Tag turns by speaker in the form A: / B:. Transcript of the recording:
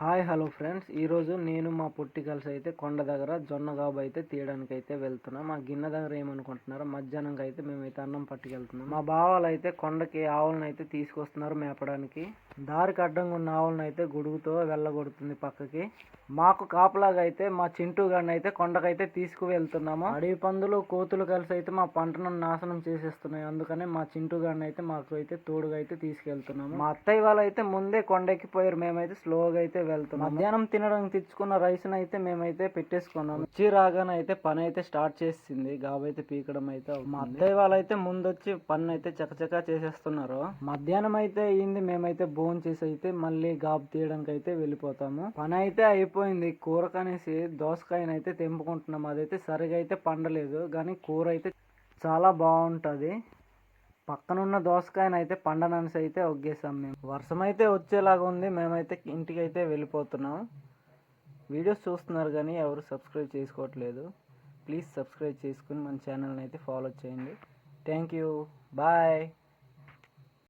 A: Hi hello friends. ఈరోజు నేను మా పుట్టి కలిసి అయితే కొండ దగ్గర జొన్న గాబు అయితే తీయడానికి అయితే వెళ్తున్నాం. మా గిన్నె దగ్గర ఏమనుకుంటున్నారు మధ్యాహ్నంకి అయితే మేమైతే అన్నం పట్టుకెళ్తున్నాం. మా బావాలు అయితే కొండకి ఆవులను అయితే తీసుకొస్తున్నారు మేపడానికి. దారికి అడ్డంగా ఉన్న ఆవులను అయితే గొడుగుతో వెళ్ళగొడుతుంది పక్కకి. మాకు కాపలాగా అయితే మా చింటూ గారిని అయితే కొండకైతే తీసుకువెళ్తున్నాము. అడవి పందులు కోతులు కలిసి అయితే మా పంటను నాశనం చేసేస్తున్నాయి. అందుకనే మా చింటూ గారిని అయితే మాకు అయితే తోడుగా అయితే తీసుకెళ్తున్నాము. మా అత్తయ్య వాళ్ళు అయితే ముందే కొండెక్కిపోయారు. మేమైతే స్లోగా అయితే వెళ్తున్నాం మధ్యాహ్నం తినడానికి తెచ్చుకున్న రైస్ని అయితే మేమైతే పెట్టేసుకున్నాం వచ్చి రాగానే అయితే పని అయితే స్టార్ట్ చేసింది. గాబైతే పీకడం అయితే మా అత్తయ్య వాళ్ళు అయితే ముందొచ్చి పని అయితే చకచకా చేసేస్తున్నారు. మధ్యాహ్నం అయితే అయింది. మేమైతే భోజనం చేసి అయితే మళ్ళీ గాబు తీయడానికి అయితే వెళ్ళిపోతాము. పని అయితే అయిపోయింది. కూర కనేసి దోసకాయనైతే తెంపుకుంటున్నాం. అదైతే సరిగా అయితే పండలేదు. కానీ కూర అయితే చాలా బాగుంటుంది. పక్కనున్న దోసకాయని అయితే పండననిసి అయితే ఒగ్గేసాం మేము. వర్షం అయితే వచ్చేలాగా ఉంది. మేమైతే ఇంటికి అయితే వెళ్ళిపోతున్నాం. వీడియోస్ చూస్తున్నారు కానీ ఎవరు సబ్స్క్రైబ్ చేసుకోవట్లేదు. ప్లీజ్ సబ్స్క్రైబ్ చేసుకుని మన ఛానల్ని అయితే ఫాలో చేయండి. Thank you. బాయ్.